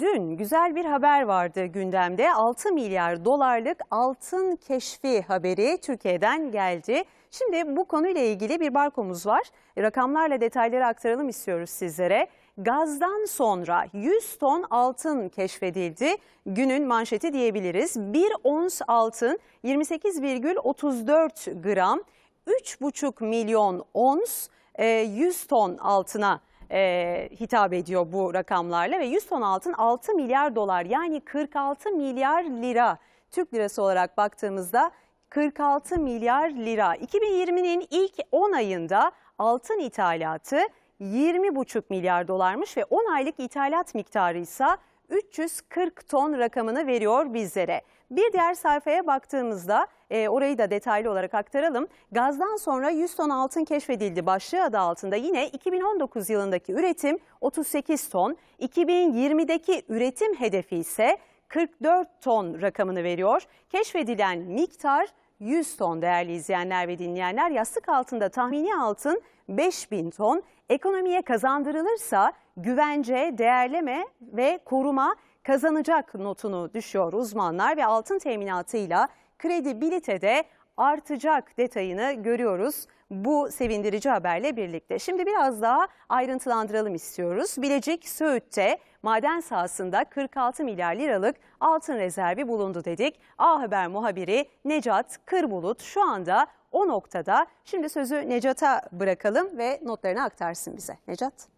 dün güzel bir haber vardı gündemde. 6 milyar dolarlık altın keşfi haberi Türkiye'den geldi. Şimdi bu konuyla ilgili bir barkomuz var. Rakamlarla detayları aktaralım istiyoruz sizlere. Gazdan sonra 100 ton altın keşfedildi. Günün manşeti diyebiliriz. 1 ons altın 28,34 gram, 3,5 milyon ons e, 100 ton altına e, hitap ediyor bu rakamlarla ve 100 ton altın 6 milyar dolar yani 46 milyar lira. Türk lirası olarak baktığımızda 46 milyar lira. 2020'nin ilk 10 ayında altın ithalatı 20,5 milyar dolarmış ve 10 aylık ithalat miktarı ise 340 ton rakamını veriyor bizlere. Bir diğer sayfaya baktığımızda e, orayı da detaylı olarak aktaralım. Gazdan sonra 100 ton altın keşfedildi başlığı adı altında yine 2019 yılındaki üretim 38 ton, 2020'deki üretim hedefi ise 44 ton rakamını veriyor. Keşfedilen miktar 100 ton değerli izleyenler ve dinleyenler. Yastık altında tahmini altın 5000 ton. Ekonomiye kazandırılırsa güvence, değerleme ve koruma kazanacak notunu düşüyor uzmanlar ve altın teminatıyla kredibilite de artacak detayını görüyoruz bu sevindirici haberle birlikte. Şimdi biraz daha ayrıntılandıralım istiyoruz. Bilecik Söğüt'te maden sahasında 46 milyar liralık altın rezervi bulundu dedik. A Haber muhabiri Necat Kırbulut şu anda o noktada. Şimdi sözü Necat'a bırakalım ve notlarını aktarsın bize. Necat.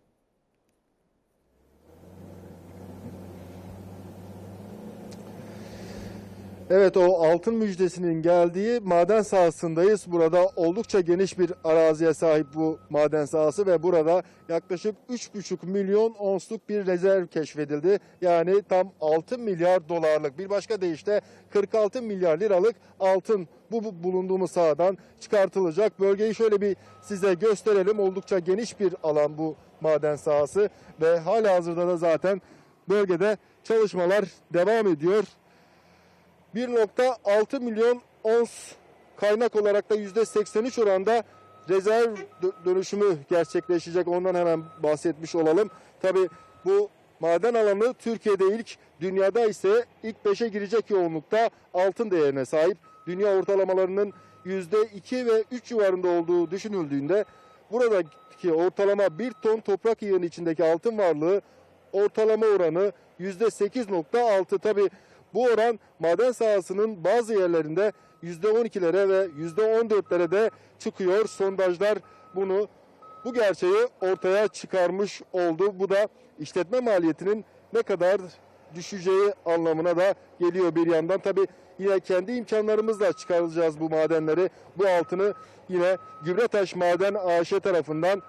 Evet o altın müjdesinin geldiği maden sahasındayız. Burada oldukça geniş bir araziye sahip bu maden sahası ve burada yaklaşık 3,5 milyon onsluk bir rezerv keşfedildi. Yani tam 6 milyar dolarlık bir başka deyişle 46 milyar liralık altın bu bu bulunduğumuz sahadan çıkartılacak. Bölgeyi şöyle bir size gösterelim. Oldukça geniş bir alan bu maden sahası ve hala hazırda da zaten bölgede çalışmalar devam ediyor. 1.6 milyon ons kaynak olarak da %83 oranda rezerv dö- dönüşümü gerçekleşecek. Ondan hemen bahsetmiş olalım. Tabi bu maden alanı Türkiye'de ilk, dünyada ise ilk 5'e girecek yoğunlukta altın değerine sahip. Dünya ortalamalarının %2 ve 3 civarında olduğu düşünüldüğünde buradaki ortalama 1 ton toprak yığını içindeki altın varlığı ortalama oranı %8.6. Tabi bu oran maden sahasının bazı yerlerinde %12'lere ve %14'lere de çıkıyor. Sondajlar bunu bu gerçeği ortaya çıkarmış oldu. Bu da işletme maliyetinin ne kadar düşeceği anlamına da geliyor bir yandan. Tabi yine kendi imkanlarımızla çıkaracağız bu madenleri. Bu altını yine Gübretaş Maden AŞ tarafından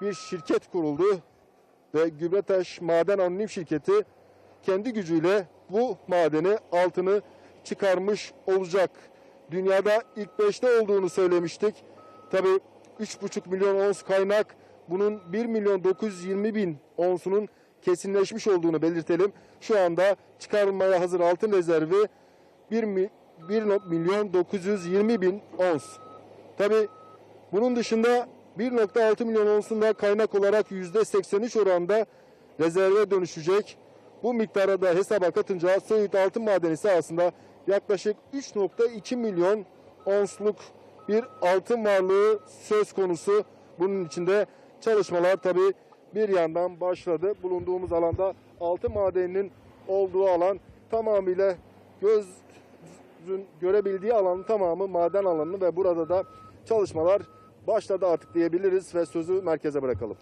bir şirket kuruldu ve Gübretaş Maden Anonim Şirketi kendi gücüyle bu madeni altını çıkarmış olacak. Dünyada ilk 5'te olduğunu söylemiştik. Tabi 3,5 milyon ons kaynak bunun 1 milyon 920 bin onsunun kesinleşmiş olduğunu belirtelim. Şu anda çıkarılmaya hazır altın rezervi 1, mi- 1 milyon 920 bin ons. Tabi bunun dışında 1.6 milyon onsun da kaynak olarak %83 oranda rezerve dönüşecek. Bu miktara da hesaba katınca Söğüt Altın Madeni sahasında yaklaşık 3.2 milyon onsluk bir altın varlığı söz konusu. Bunun içinde çalışmalar tabii bir yandan başladı. Bulunduğumuz alanda altın madeninin olduğu alan tamamıyla gözün görebildiği alanın tamamı maden alanı ve burada da çalışmalar başladı artık diyebiliriz ve sözü merkeze bırakalım.